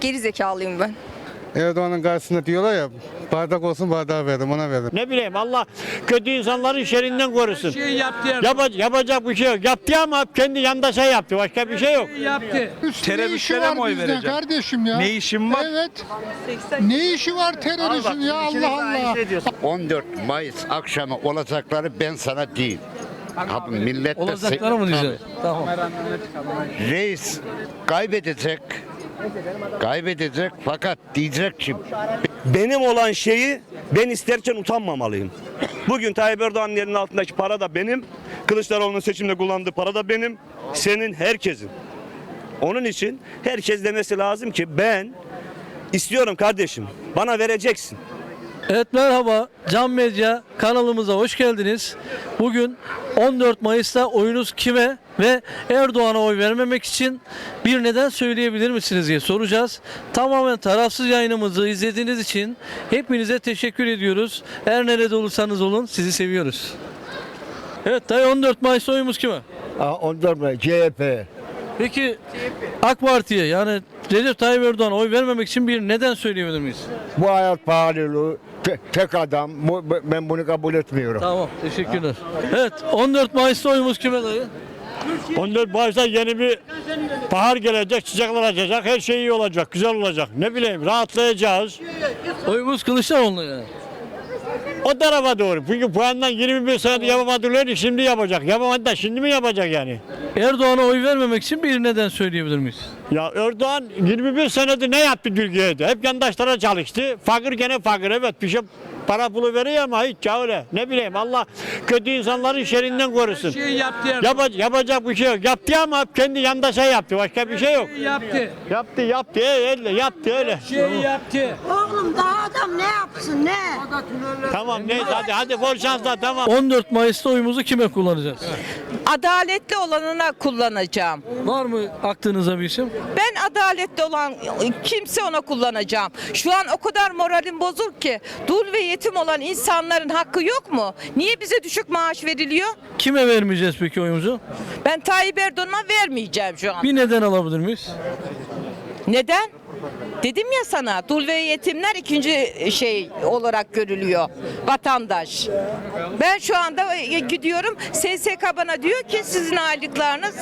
Geri zekalıyım ben. Erdoğan'ın karşısında diyorlar ya bardak olsun bardağı verdim ona verdim. Ne bileyim Allah kötü insanların şerrinden korusun. şey yaptı yani. Yapa- yapacak bir şey yok. Yaptı ama kendi yandaşa yaptı. Başka bir şey yok. yaptı. Teröristlere mi oy bizde verecek? kardeşim ya? Ne işin var? Evet. Ne işi var teröristin ya Allah Allah. 14 Mayıs akşamı olacakları ben sana değil. Abi millet de Olacakları mı diyeceğim? Tamam. Reis kaybedecek. Kaybedecek fakat diyecek ki Benim olan şeyi ben isterken utanmamalıyım. Bugün Tayyip Erdoğan'ın elinin altındaki para da benim. Kılıçdaroğlu'nun seçimde kullandığı para da benim. Senin herkesin. Onun için herkes demesi lazım ki ben istiyorum kardeşim. Bana vereceksin. Evet merhaba. Can Medya kanalımıza hoş geldiniz. Bugün 14 Mayıs'ta oyunuz kime ve Erdoğan'a oy vermemek için bir neden söyleyebilir misiniz diye soracağız. Tamamen tarafsız yayınımızı izlediğiniz için hepinize teşekkür ediyoruz. Her nerede olursanız olun sizi seviyoruz. Evet dayı 14 Mayıs'ta oyumuz kime? 14 Mayıs CHP. Peki AK Parti'ye yani Recep Tayyip Erdoğan'a oy vermemek için bir neden söyleyebilir miyiz? Bu hayat pahalılığı te- tek adam bu- bu- ben bunu kabul etmiyorum. Tamam teşekkürler. Evet 14 Mayıs'ta oyumuz kime dayı? 14 Mayıs'ta yeni bir bahar gelecek, sıcaklar açacak, her şey iyi olacak, güzel olacak. Ne bileyim rahatlayacağız. Oyumuz Kılıçdaroğlu'na yani. O tarafa doğru. Çünkü puandan 21 senedir yapamadılar, şimdi yapacak. Yapamadı da şimdi mi yapacak yani? Erdoğan'a oy vermemek için bir neden söyleyebilir miyiz? Ya Erdoğan 21 senedir ne yaptı Türkiye'de? Hep yandaşlara çalıştı. Fakir gene fakir evet bir şey para pulu veriyor ama hiç öyle. Ne bileyim Allah kötü insanların şerrinden korusun. Şey yaptı yani. Yapa- yapacak bir şey yok. Yaptı ama kendi yandaşa yaptı. Başka bir şey yok. yaptı. Yaptı yaptı öyle yaptı öyle. Şey yaptı. Oğlum daha adam ne yapsın ne? Tamam neyse hadi hadi bol şanslar tamam. 14 Mayıs'ta oyumuzu kime kullanacağız? Adaletli olanına kullanacağım. Var mı aklınıza bir isim? Ben adaletli olan kimse ona kullanacağım. Şu an o kadar moralim bozuk ki. Dul ve yetim olan insanların hakkı yok mu? Niye bize düşük maaş veriliyor? Kime vermeyeceğiz peki oyumuzu? Ben Tayyip Erdoğan'a vermeyeceğim şu an. Bir neden alabilir miyiz? Neden? Dedim ya sana dul ve yetimler ikinci şey olarak görülüyor vatandaş. Ben şu anda e, gidiyorum SSK bana diyor ki sizin aylıklarınız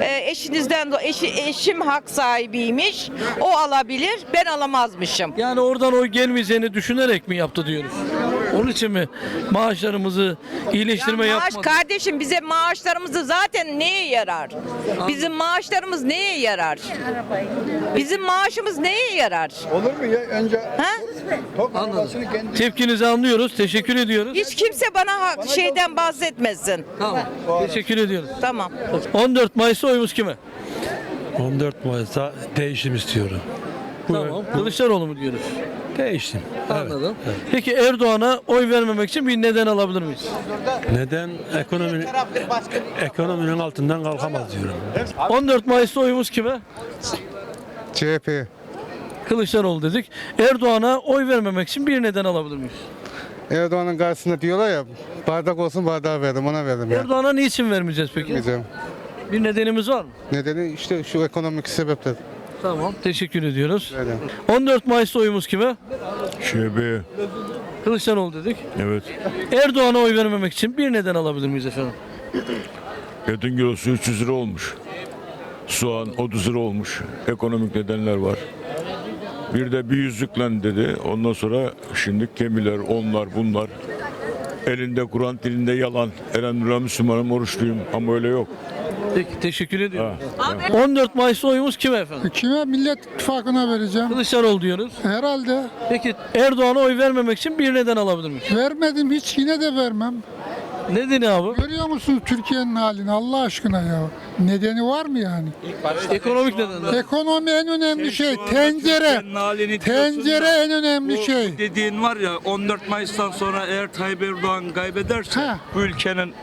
e, eşinizden eşi, eşim hak sahibiymiş. O alabilir ben alamazmışım. Yani oradan oy gelmeyeceğini düşünerek mi yaptı diyoruz? Onun için mi maaşlarımızı iyileştirme Ya maaş yapmadı? kardeşim bize maaşlarımızı zaten neye yarar? Bizim maaşlarımız neye yarar? Bizim maaşımız neye yarar? Olur mu ya önce Ha? arabasını kendi Tepkinizi anlıyoruz. Teşekkür ediyoruz. Hiç kimse bana ha- şeyden bahsetmesin. Tamam. Teşekkür ediyoruz. Tamam. 14 Mayıs'ta oyumuz kime? 14 Mayıs'ta değişim istiyorum. Tamam. Kılıçdaroğlu mu diyoruz? Değişim. Anladım. Peki Erdoğan'a oy vermemek için bir neden alabilir miyiz? Neden? Ekonominin, ekonominin altından kalkamaz diyorum. 14 Mayıs'ta oyumuz kime? CHP. Kılıçdaroğlu dedik. Erdoğan'a oy vermemek için bir neden alabilir miyiz? Erdoğan'ın karşısında diyorlar ya bardak olsun bardağı verdim ona verdim ya. Erdoğan'a niçin vermeyeceğiz peki? Diyeceğim. Bir nedenimiz var mı? Nedeni işte şu ekonomik sebepler. Tamam. Teşekkür ediyoruz. Öyle. 14 Mayıs'ta oyumuz kime? ŞB. Kılıçdaroğlu dedik. Evet. Erdoğan'a oy vermemek için bir neden alabilir miyiz efendim? Etin kilosu 300 lira olmuş. Soğan 30 lira olmuş. Ekonomik nedenler var. Bir de bir yüzlüklen dedi. Ondan sonra şimdi kemiler, onlar, bunlar. Elinde Kur'an, dilinde yalan. Elhamdülillah Müslümanım, oruçluyum ama öyle yok. Peki teşekkür ediyorum. 14 Mayıs'ta oyumuz kime efendim? kime Millet İttifakı'na vereceğim? Kılıçdaroğlu diyoruz. Herhalde Peki Erdoğan'a oy vermemek için bir neden alabilir miyiz? vermedim hiç yine de vermem. Nedeni abi? Görüyor musun Türkiye'nin halini Allah aşkına ya? Nedeni var mı yani? Ekonomik nedenler. Ekonomi en önemli şey. Tencere. Tencere en önemli şey. dediğin var ya 14 Mayıs'tan sonra eğer Tayyip Erdoğan kaybederse Ha. bu ülkenin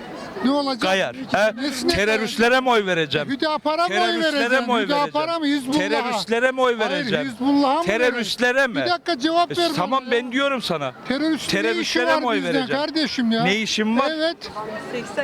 Ne olacak? Kayar. He? Nesine Teröristlere mi oy vereceğim? Hüdapar'a mı oy Teröristlere vereceğim? mi oy Hüdapar'a mı? vereceğim? Hizbullah'a? Teröristlere mi oy Hayır, vereceğim? Hizbullah'a mı Teröristlere mi? Bir dakika cevap E, ver bana Tamam ya. ben diyorum sana. Terörist ne işi Teröristlere var mi oy bizden vereceğim? kardeşim ya? Ne işim var? Evet.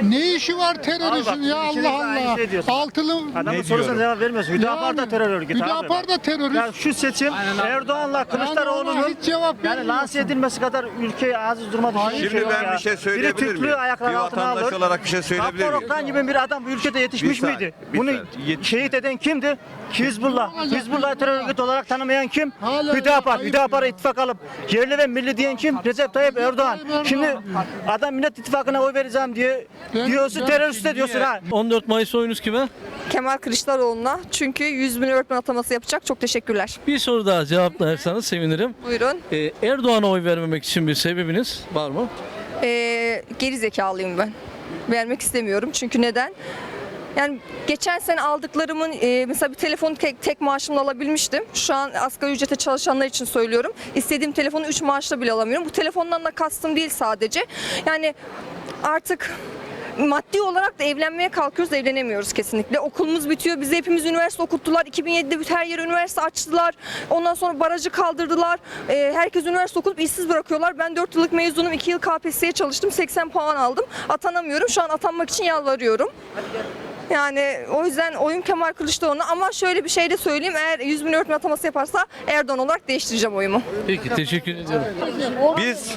Ne işi var teröristin ya Allah Allah. Altılı Ne diyorum? cevap vermiyorsun. Hüdapar da terör örgütü abi. Hüdapar da terörist. Ya şu seçim Erdoğan'la Kılıçdaroğlu'nun hiç cevap yani vermiyorsun. lanse edilmesi kadar ülkeyi aziz duruma bir Şimdi şey yok ben bir şey söyleyebilir Biri Türklüğü ayaklar altına alır. olarak bir şey söyleyebilir miyim? Kaptan gibi bir adam bu ülkede yetişmiş Bir saniye, miydi? bir Bunu saniye. şehit eden kimdi? Hizbullah. Hizbullah terör örgütü olarak tanımayan kim? Hala Hüdapar. ayıp Hüdapar'a ittifak alıp yerli ve milli diyen kim? Recep Tayyip Erdoğan. Şimdi adam Millet İttifakı'na oy vereceğim diye diyorsun teröriste diyorsun ha. 14 Mayıs oyunuz kime? Kemal Kılıçdaroğlu'na çünkü 100 bin öğretmen ataması yapacak. Çok teşekkürler. Bir soru daha cevaplarsanız sevinirim. Buyurun. Ee, Erdoğan'a oy vermemek için bir sebebiniz var mı? Ee, geri zekalıyım ben. Vermek istemiyorum. Çünkü neden? Yani geçen sene aldıklarımın e, mesela bir telefonu tek, tek maaşımla alabilmiştim. Şu an asgari ücrete çalışanlar için söylüyorum. İstediğim telefonu 3 maaşla bile alamıyorum. Bu telefondan da kastım değil sadece. Yani artık maddi olarak da evlenmeye kalkıyoruz evlenemiyoruz kesinlikle. Okulumuz bitiyor. Bizi hepimiz üniversite okuttular. 2007'de her yere üniversite açtılar. Ondan sonra barajı kaldırdılar. Ee, herkes üniversite okutup işsiz bırakıyorlar. Ben 4 yıllık mezunum. 2 yıl KPSS'ye çalıştım. 80 puan aldım. Atanamıyorum. Şu an atanmak için yalvarıyorum. Yani o yüzden oyum Kemal Kılıçdaroğlu'na ama şöyle bir şey de söyleyeyim. Eğer 100 bin öğretmen ataması yaparsa Erdoğan olarak değiştireceğim oyumu. Peki teşekkür ediyorum. Biz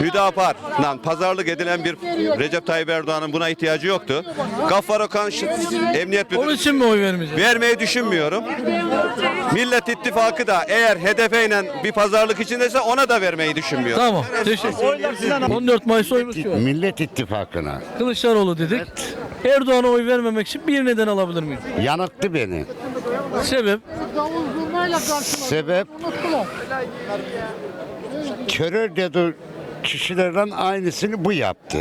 Hüdapar'la pazarlık edilen bir Recep Tayyip Erdoğan'ın buna ihtiyacı yoktu. Gaffar Okan Emniyet Onun Müdürü için mi oy vermeyeceğiz? vermeyi düşünmüyorum. Millet İttifakı da eğer HDP'yle bir pazarlık içindeyse ona da vermeyi düşünmüyor. Tamam. Teşekkür 14 Mayıs oyumuz kime? Millet İttifakı'na Kılıçdaroğlu dedik. Erdoğan'a oy vermemek için bir neden alabilir miyim? yanılttı beni. Sebep? Sebep terör dediği kişilerden aynısını bu yaptı.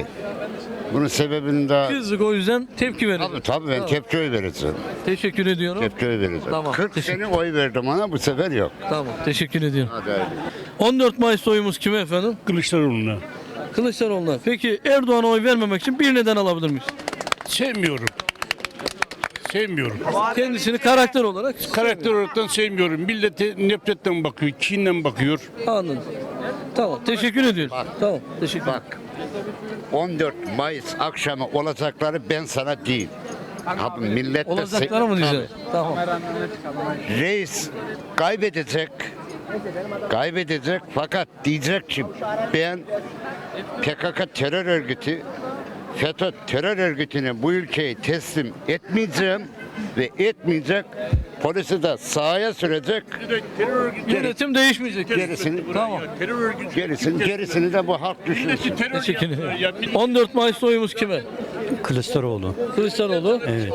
Bunun sebebini de Kızlık o yüzden tepki verin. Tabii tabii ben tepki oy vereceğim. Teşekkür ediyorum. Tepki oy vereceğim. Tamam, 40 teşekkür- sene oy verdim ona bu sefer yok. Tamam. Teşekkür ediyorum. Hadi hadi. 14 Mayıs oyumuz kime efendim? Kılıçdaroğlu'na. Kılıçdaroğlu'na. Peki Erdoğan'a oy vermemek için bir neden alabilir miyiz? Sevmiyorum. Sevmiyorum. Kendisini karakter olarak Karakter olarak sevmiyorum. Millete nefretten bakıyor, kinle bakıyor. anladım. Tamam. Teşekkür ediyorum. Tamam. Teşekkür. Bak 14 Mayıs akşamı olacakları ben sana değil. Abi millet de Olacaklar mı diyeceğim? Tamam. Reis kaybedecek. Kaybedecek fakat diyecek ki ben PKK terör örgütü FETÖ terör örgütüne bu ülkeyi teslim etmeyeceğim ve etmeyecek. Polisi de sahaya sürecek. Yönetim değişmeyecek. Gerisini, Tamam. gerisini, gerisini de bu halk düşünsün. Teşekkür ederim. 14 Mayıs oyumuz kime? Kılıçdaroğlu. Kılıçdaroğlu. Evet.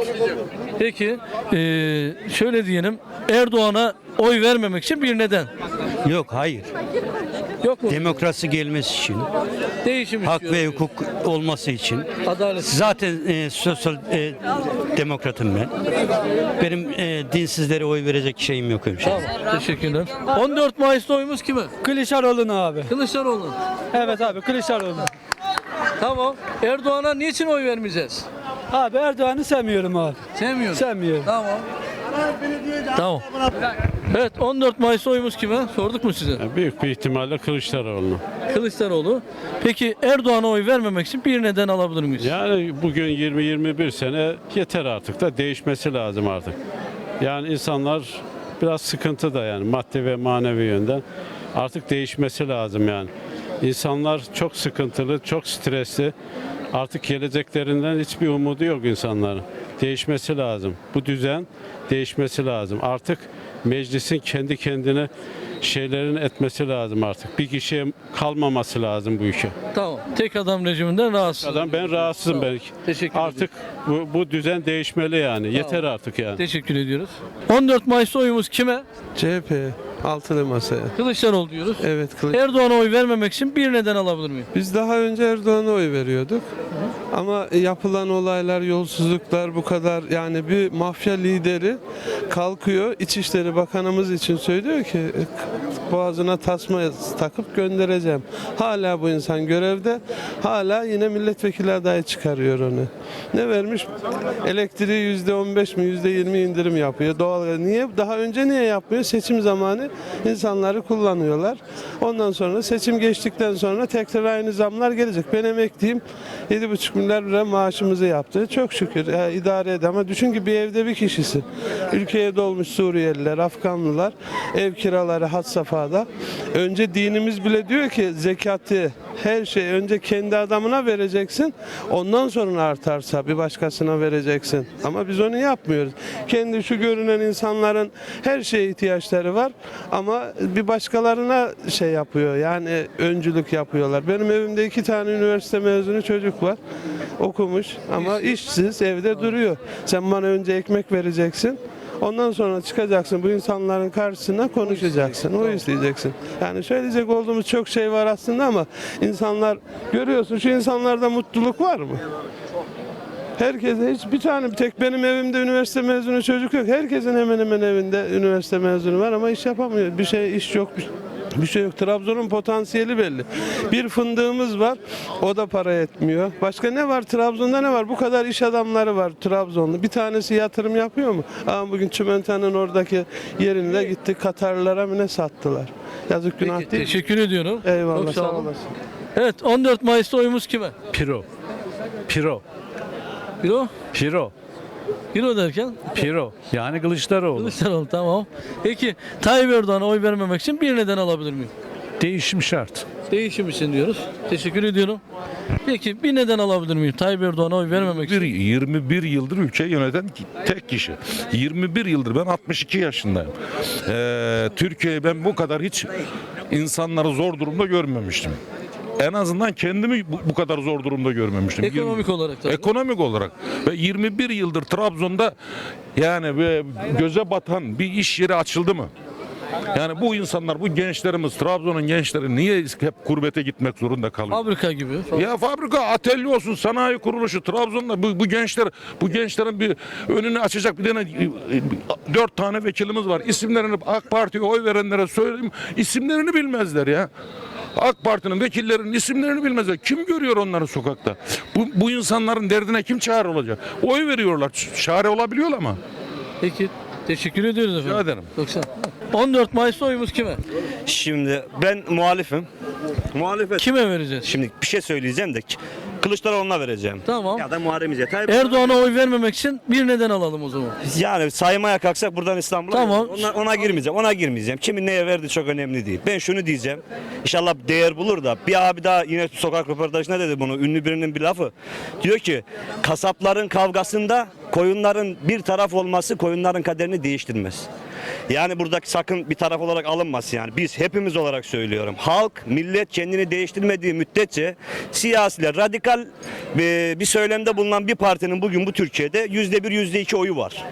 Peki eee, şöyle diyelim Erdoğan'a oy vermemek için bir neden. Yok hayır. Yok mu? Demokrasi gelmesi için, Değişim hak ve hukuk olması için. Adalet. Zaten e, sosyal e, demokratım ben. Benim e, dinsizlere oy verecek şeyim yok öyle şey. Tamam. Teşekkürler. 14 Mayıs'ta oyumuz kime? Kılıçdaroğlu'na abi. Kılıçdaroğlu. Evet abi Kılıçdaroğlu. Tamam. Erdoğan'a niçin oy vermeyeceğiz? Abi Erdoğan'ı sevmiyorum abi. Sevmiyorum. Sevmiyorum. Tamam. Tamam. Evet 14 Mayıs oyumuz kime? Sorduk mu size? Büyük bir ihtimalle Kılıçdaroğlu. Kılıçdaroğlu. Peki Erdoğan'a oy vermemek için bir neden alabilir miyiz? Yani bugün 20-21 sene yeter artık da değişmesi lazım artık. Yani insanlar biraz sıkıntı da yani maddi ve manevi yönden artık değişmesi lazım yani. İnsanlar çok sıkıntılı, çok stresli. Artık geleceklerinden hiçbir umudu yok insanların. Değişmesi lazım. Bu düzen değişmesi lazım. Artık meclisin kendi kendine şeylerin etmesi lazım artık. Bir kişiye kalmaması lazım bu işe. Tamam. Tek adam rejiminden rahatsız. Adam ben rahatsızım Tamam. belki. Teşekkür Artık bu, bu düzen değişmeli yani. Yeter artık yani. Teşekkür ediyoruz. 14 Mayıs oyumuz kime? CHP altılı masaya. Kılıçdaroğlu diyoruz. Evet kılıç. Erdoğan'a oy vermemek için bir neden alabilir miyim? Biz daha önce Erdoğan'a oy veriyorduk. Ama yapılan olaylar, yolsuzluklar bu kadar yani bir mafya lideri kalkıyor İçişleri Bakanımız için söylüyor ki boğazına tasma takıp göndereceğim. Hala bu insan görevde. Hala yine milletvekili adayı çıkarıyor onu. ne vermiş? Elektriği yüzde 15 mi yüzde 20 indirim yapıyor. Doğal niye? Daha önce niye yapmıyor? Seçim zamanı insanları kullanıyorlar. Ondan sonra seçim geçtikten sonra tekrar aynı zamlar gelecek. Ben emekliyim. 7,5 milyar lira maaşımızı yaptı. Çok şükür ya, idare ed ama düşün ki bir evde bir kişisin. Ülkeye dolmuş Suriyeliler, Afganlılar, ev kiraları had safhada. Önce dinimiz bile diyor ki zekatı her şey önce kendi adamına vereceksin. Ondan sonra artarsa bir başkasına vereceksin. Ama biz onu yapmıyoruz. Kendi şu görünen insanların her şeye ihtiyaçları var ama bir başkalarına şey yapıyor. Yani öncülük yapıyorlar. Benim evimde iki tane üniversite mezunu çocuk var. Okumuş ama işsiz evde duruyor. Sen bana önce ekmek vereceksin. Ondan sonra çıkacaksın bu insanların karşısına konuşacaksın. O isteyeceksin. Yani söyleyecek olduğumuz çok şey var aslında ama insanlar görüyorsun şu insanlarda mutluluk var mı? Herkese hiç bir tane tek benim evimde üniversite mezunu çocuk yok. Herkesin hemen hemen evinde üniversite mezunu var ama iş yapamıyor. Bir şey iş yok. Bir, bir şey yok. Trabzon'un potansiyeli belli. Bir fındığımız var. O da para etmiyor. Başka ne var? Trabzon'da ne var? Bu kadar iş adamları var Trabzonlu. Bir tanesi yatırım yapıyor mu? Ama bugün Çimento'nun oradaki yerini de gitti Katarlılara mı ne sattılar? Yazık günah Peki, değil. mi? teşekkür ediyorum. Eyvallah Çok sağ sağ olasın. Evet 14 Mayıs'ta oyumuz kime? Piro. Piro. Biro? Piro. Biro derken? Piro. Yani Kılıçdaroğlu. Kılıçdaroğlu tamam. Peki Tayyip Erdoğan'a oy vermemek için bir neden alabilir miyim? Değişim şart. Değişim için diyoruz. Teşekkür ediyorum. Peki bir neden alabilir miyim Tayyip Erdoğan'a oy vermemek için? 21 yıldır ülkeyi yöneten tek kişi. 21 yıldır ben 62 yaşındayım. Ee, Türkiye'yi ben bu kadar hiç insanları zor durumda görmemiştim. En azından kendimi bu, bu kadar zor durumda görmemiştim. Ekonomik olarak tabii. Ekonomik olarak. Ve 21 yıldır Trabzon'da yani bir göze batan bir iş yeri açıldı mı? Yani bu insanlar, bu gençlerimiz, Trabzon'un gençleri niye hep gurbete gitmek zorunda kalıyor? Fabrika gibi. Ya fabrika, atölye olsun, sanayi kuruluşu, Trabzon'da bu, bu gençler, bu gençlerin bir önünü açacak bir tane e, dört tane vekilimiz var. İsimlerini AK Parti'ye oy verenlere söyleyeyim, isimlerini bilmezler ya. AK Parti'nin vekillerinin isimlerini bilmezler. Kim görüyor onları sokakta? Bu, bu insanların derdine kim çare olacak? Oy veriyorlar, çare olabiliyorlar ama. Peki teşekkür ediyoruz efendim. Rica ederim. Çok sağ ol. 14 Mayıs'ta oyumuz kime? Şimdi ben muhalifim. Muhalefet. Kime vereceğiz? Şimdi bir şey söyleyeceğim de Kılıçdaroğlu'na vereceğim. Tamam. Ya da Muharrem İnce. Tayyip Erdoğan'a oy vermemek için bir neden alalım o zaman. Yani saymaya kalksak buradan İstanbul'a Tamam. ona, ona girmeyeceğim. Ona girmeyeceğim. Kimin neye verdiği çok önemli değil. Ben şunu diyeceğim. İnşallah değer bulur da bir abi daha yine sokak röportajında dedi bunu. Ünlü birinin bir lafı. Diyor ki kasapların kavgasında koyunların bir taraf olması koyunların kaderini değiştirmez. Yani buradaki sakın bir taraf olarak alınmasın yani. Biz hepimiz olarak söylüyorum. Halk, millet kendini değiştirmediği müddetçe siyasiler, radikal e, bir söylemde bulunan bir partinin bugün bu Türkiye'de yüzde bir, yüzde iki oyu var.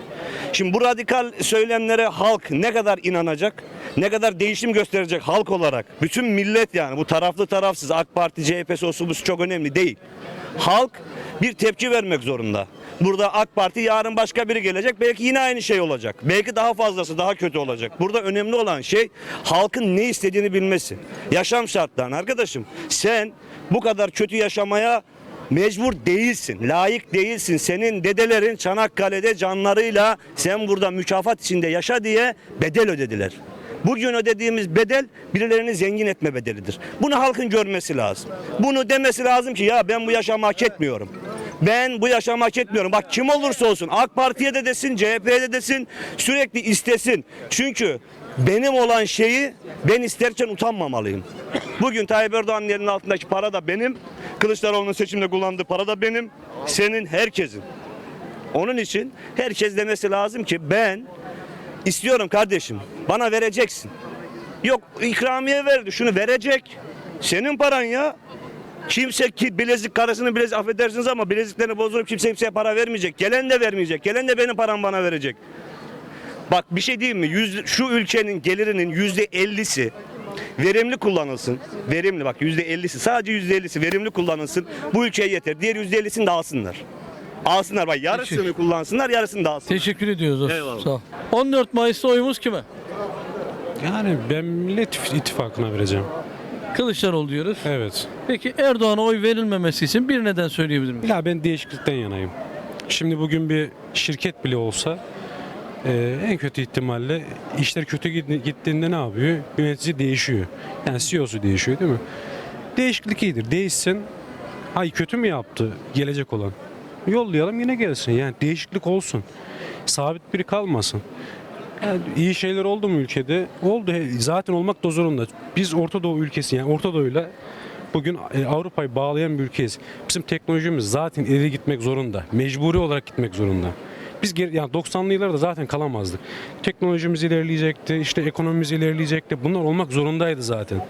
Şimdi bu radikal söylemlere halk ne kadar inanacak, ne kadar değişim gösterecek halk olarak, bütün millet yani bu taraflı tarafsız AK Parti, CHP'si, olsun çok önemli değil. Halk bir tepki vermek zorunda. Burada AK Parti yarın başka biri gelecek. Belki yine aynı şey olacak. Belki daha fazlası daha kötü olacak. Burada önemli olan şey halkın ne istediğini bilmesi. Yaşam şartlarını arkadaşım. Sen bu kadar kötü yaşamaya mecbur değilsin. Layık değilsin. Senin dedelerin Çanakkale'de canlarıyla sen burada mükafat içinde yaşa diye bedel ödediler. Bugün ödediğimiz bedel birilerini zengin etme bedelidir. Bunu halkın görmesi lazım. Bunu demesi lazım ki ya ben bu yaşamı hak etmiyorum. Ben bu yaşamı hak etmiyorum. Bak kim olursa olsun AK Parti'ye de desin, CHP'ye de desin sürekli istesin. Çünkü benim olan şeyi ben isterken utanmamalıyım. Bugün Tayyip Erdoğan'ın elinin altındaki para da benim. Kılıçdaroğlu'nun seçimde kullandığı para da benim. Senin herkesin. Onun için herkes demesi lazım ki ben istiyorum kardeşim. Bana vereceksin. Yok ikramiye verdi. Şunu verecek. Senin paran ya. Kimse ki bilezik karısını bilezik affedersiniz ama bileziklerini bozdurup kimse kimseye para vermeyecek. Gelen de vermeyecek. Gelen de benim param bana verecek. Bak bir şey diyeyim mi? Yüz, şu ülkenin gelirinin yüzde ellisi verimli kullanılsın. Verimli bak yüzde ellisi sadece yüzde ellisi verimli kullanılsın. Bu ülkeye yeter. Diğer yüzde ellisini de alsınlar. Alsınlar bak yarısını Teşekkür. kullansınlar yarısını da alsınlar. Teşekkür ediyoruz. dostum. Eyvallah. Sağ ol. 14 Mayıs'ta oyumuz kime? Yani ben Millet İttifakı'na vereceğim. Kılıçdaroğlu diyoruz. Evet. Peki Erdoğan'a oy verilmemesi için bir neden söyleyebilir misiniz? Ya ben değişiklikten yanayım. Şimdi bugün bir şirket bile olsa e, en kötü ihtimalle işler kötü git- gittiğinde ne yapıyor? Yönetici değişiyor. Yani CEO'su değişiyor değil mi? Değişiklik iyidir. Değişsin. Ay kötü mü yaptı gelecek olan? Yollayalım yine gelsin. Yani değişiklik olsun. Sabit biri kalmasın. Yani iyi şeyler oldu mu ülkede? Oldu. Zaten olmak da zorunda. Biz Orta Doğu ülkesi yani Orta Doğu'yla bugün e, Avrupa'yı bağlayan bir ülkeyiz. Bizim teknolojimiz zaten ileri gitmek zorunda. Mecburi olarak gitmek zorunda. Biz geri, yani 90'lı yıllarda zaten kalamazdık. Teknolojimiz ilerleyecekti, işte ekonomimiz ilerleyecekti. Bunlar olmak zorundaydı zaten.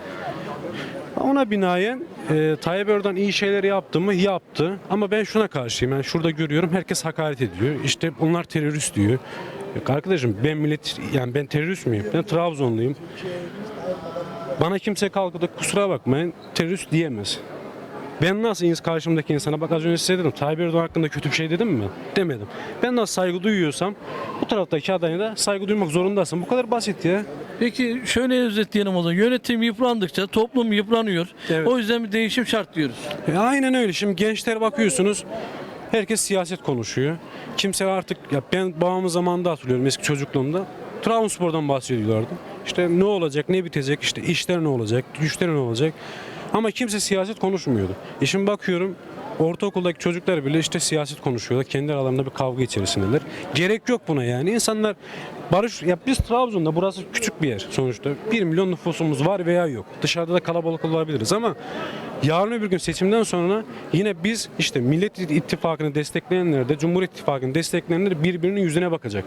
Ona binaen e, Tayyip Erdoğan iyi şeyler yaptı mı? Yaptı. Ama ben şuna karşıyım. Yani şurada görüyorum herkes hakaret ediyor. İşte onlar terörist diyor. Yok arkadaşım ben millet yani ben terörist miyim? Ben Trabzonluyum. Bana kimse kalkıp da kusura bakmayın terörist diyemez. Ben nasıl karşımdaki insana bak az önce size dedim Tayyip Erdoğan hakkında kötü bir şey dedim mi? Demedim. Ben nasıl saygı duyuyorsam bu taraftaki adayına da saygı duymak zorundasın. Bu kadar basit ya. Peki şöyle özetleyelim o zaman. Yönetim yıprandıkça toplum yıpranıyor. Evet. O yüzden bir değişim şart diyoruz. E, aynen öyle. Şimdi gençler bakıyorsunuz herkes siyaset konuşuyor. Kimse artık ya ben babamın zamanında hatırlıyorum eski çocukluğumda. Trabzonspor'dan bahsediyorlardı. İşte ne olacak, ne bitecek, işte işler ne olacak, güçler ne olacak. Ama kimse siyaset konuşmuyordu. E şimdi bakıyorum ortaokuldaki çocuklar bile işte siyaset konuşuyorlar. Kendi aralarında bir kavga içerisindeler. Gerek yok buna yani. İnsanlar barış ya biz Trabzon'da burası küçük bir yer sonuçta. 1 milyon nüfusumuz var veya yok. Dışarıda da kalabalık olabiliriz ama yarın öbür gün seçimden sonra yine biz işte Millet İttifakı'nı destekleyenler de Cumhur İttifakı'nı destekleyenler de birbirinin yüzüne bakacak.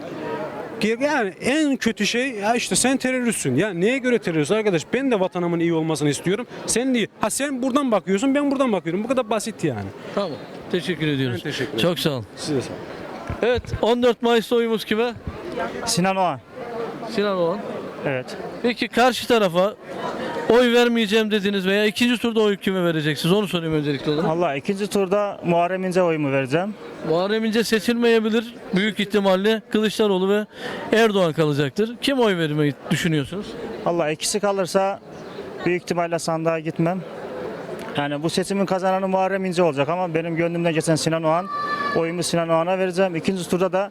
Yani en kötü şey ya işte sen teröristsin. Ya neye göre terörist arkadaş? Ben de vatanımın iyi olmasını istiyorum. Sen değil. Ha sen buradan bakıyorsun ben buradan bakıyorum. Bu kadar basit yani. Tamam. Teşekkür ediyoruz. Ben teşekkür ederim. Çok sağ olun. Size sağ olun. Evet 14 Mayıs'ta oyumuz kime? Sinan Oğan. Sinan Oğan. Evet. Peki karşı tarafa oy vermeyeceğim dediniz veya ikinci turda oy kime vereceksiniz? Onu sorayım öncelikli olarak. Allah ikinci turda Muharrem İnce oyumu vereceğim. Muharrem İnce seçilmeyebilir. Büyük ihtimalle Kılıçdaroğlu ve Erdoğan kalacaktır. Kim oy vermeyi düşünüyorsunuz? Allah ikisi kalırsa büyük ihtimalle sandığa gitmem. Yani bu seçimin kazananı Muharrem İnce olacak ama benim gönlümden geçen Sinan Oğan. Oyumu Sinan Oğan'a vereceğim. İkinci turda da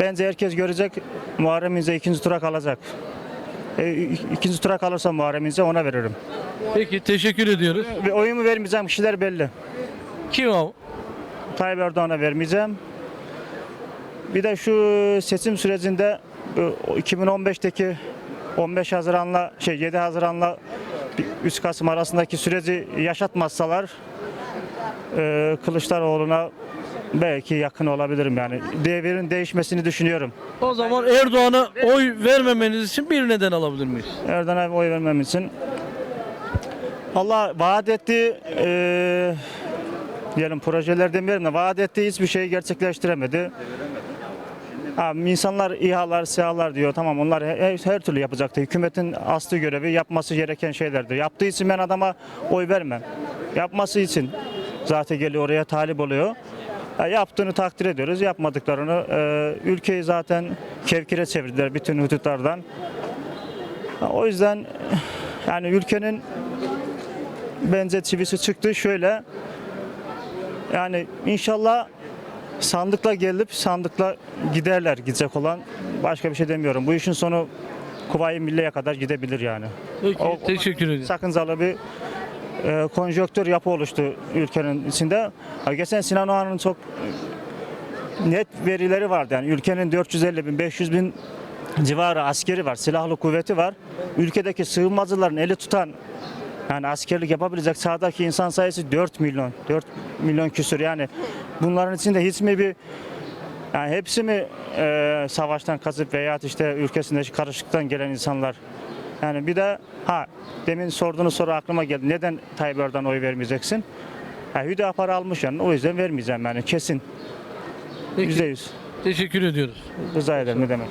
bence herkes görecek Muharrem İnce ikinci tura kalacak. E, ikinci tura kalırsa Muharrem İnce ona veririm. Peki teşekkür ediyoruz. Ve oyumu vermeyeceğim kişiler belli. Kim o? Tayyip Erdoğan'a vermeyeceğim. Bir de şu seçim sürecinde e, o 2015'teki 15 Haziran'la şey 7 Haziran'la 3 Kasım arasındaki süreci yaşatmazsalar e, Kılıçdaroğlu'na belki yakın olabilirim yani. Devirin değişmesini düşünüyorum. O zaman Erdoğan'a oy vermemeniz için bir neden alabilir miyiz? Erdoğan'a oy vermem için Allah vaat ettiği e, diyelim projeler demeyelim de vaat ettiği hiçbir şeyi gerçekleştiremedi. Ha, insanlar İHA'lar, SİHA'lar diyor. Tamam onlar her, her türlü yapacaktı. Hükümetin aslı görevi yapması gereken şeylerdir. Yaptığı için ben adama oy vermem. Yapması için zaten geliyor oraya talip oluyor. Yaptığını takdir ediyoruz. Yapmadıklarını e, ülkeyi zaten kevkire çevirdiler bütün hudutlardan. O yüzden yani ülkenin bence çivisi çıktı şöyle. Yani inşallah sandıkla gelip sandıkla giderler gidecek olan. Başka bir şey demiyorum. Bu işin sonu Kuvayi Milliye kadar gidebilir yani. Peki O- teşekkür ederim. Sakıncalı bir e, konjonktür yapı oluştu ülkenin içinde. Geçen Sinan Oğan'ın çok net verileri vardı. Yani ülkenin 450 bin, 500 bin civarı askeri var, silahlı kuvveti var. Ülkedeki sığınmacıların eli tutan yani askerlik yapabilecek sahadaki insan sayısı 4 milyon. 4 milyon küsür yani. Bunların içinde hiç mi bir yani hepsi mi e, savaştan kazıp veya işte ülkesindeki karışıklıktan gelen insanlar? Yani bir de ha demin sorduğunuz soru aklıma geldi. Neden Tayyip Erdoğan'a oy vermeyeceksin? Ha, Hüdapar almış yani o yüzden vermeyeceğim yani kesin. Peki, Yüzde yüz. teşekkür ediyoruz. Rica ederim ne demek.